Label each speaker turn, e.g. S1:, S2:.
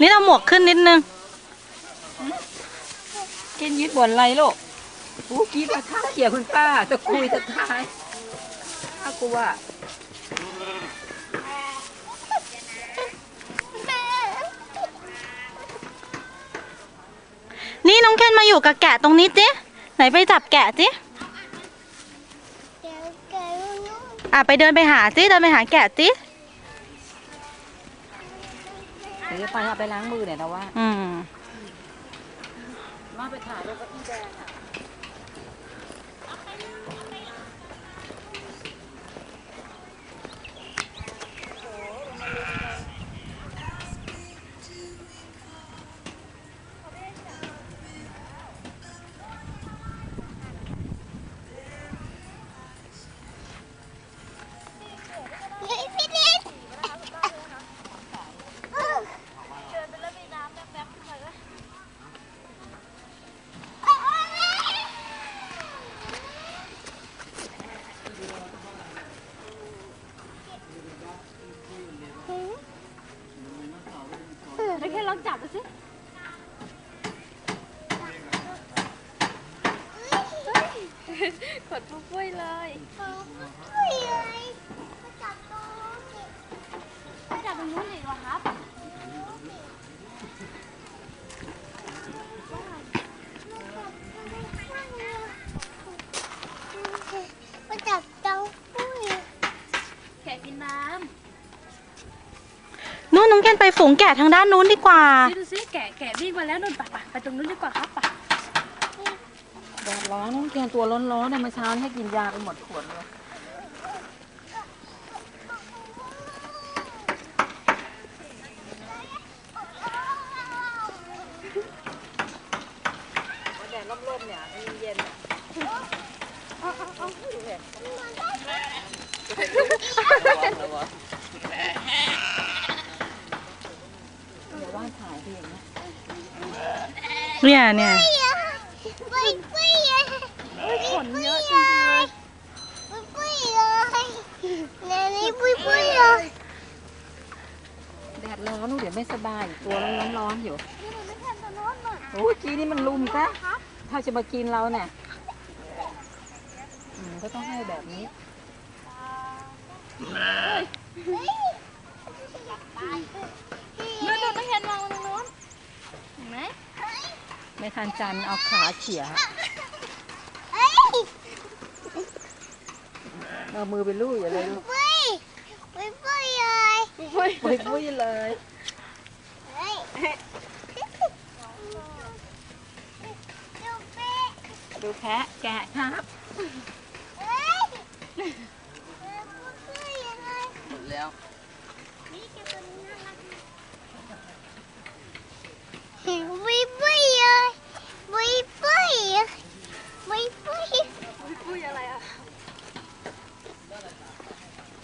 S1: นี่เราหมวกขึ้นนิดนึง
S2: กินยึดบ่นไรลูกกูกินมาท่าเขี่ยคุณป้าจะคุยจะทายถ้ากูว่า
S1: นี่น้องเคนมาอยู่กับแกะตรงนี้จิไหนไปจับแกะจิอะไปเดินไปหาจิเดินไปหาแกะจิ
S2: เดี๋ยวจะไปเอาไปล้างมือเนี่ยนะว่า
S1: อืม
S2: มาไปถ่ายรูปกับพี่แดงอะ
S1: องเคนลองจับดูสิ
S3: กดปุ้ปุ้ยเลย
S4: อุ้ยเลยจับตัว
S3: ไปจับตรงนู้นดีกว่าครับ
S4: มาจับเจ้าปุ้ย
S3: แกะกินน้
S1: นู่นน้องเคนไปฝูงแกะทางด้านนู้นดีกว่าำ
S3: ดูดูสิแกะแกะวิ่งมาแล้วนู่นไปไปไปตรงนู้นดีกว่าครับไป
S2: แดดร้อนน้องเกียนตัวร้อนๆเนี่ยเมื่อเช้าให้กินยาไปหมดขวดเลยแดดร่มๆเนี่ยเย็นๆเนี่ยเดี๋ยวว่าถ่ายทีอย่างเงี้ย
S1: เนี่ยเนี่ย
S4: ปุ้ยปุ้ยเลย
S3: ขนเยอะจริงๆเลย
S4: ปุ้ยปุ้ยเลยในนี้ปุ้ยปุ้ยเลย
S2: แดดร้อนลูกเดี๋ยวไม่สบาย ตัวร้อนร้อนอยู่
S4: โน้นหน่อย
S2: โอ้ยกี้นี่มันลุมซะถ้าจะมากินเราเนี่ยอืมก็ต้องให้แบบนี้
S4: เฮ้ยอยากตาย
S3: นู่นนู่นไม่เห็นมองตรงนู้นเห็นไหม
S2: ไม่ทันจันเอาขาเขี่ย
S4: เฮ้ย
S2: เอามือไปลูบอย่าเลยลูก
S4: ปุ้ยปุ้ยปุ้ยเลย
S3: ปุ้ย
S2: ปุยปุ้ยเลย
S4: เฮ้ยดูเป๊ะ
S2: ดูแพะแกะครับ
S4: เฮ้ยปุ้ยปุ้ยเลย
S2: หมดแล้ว
S4: ป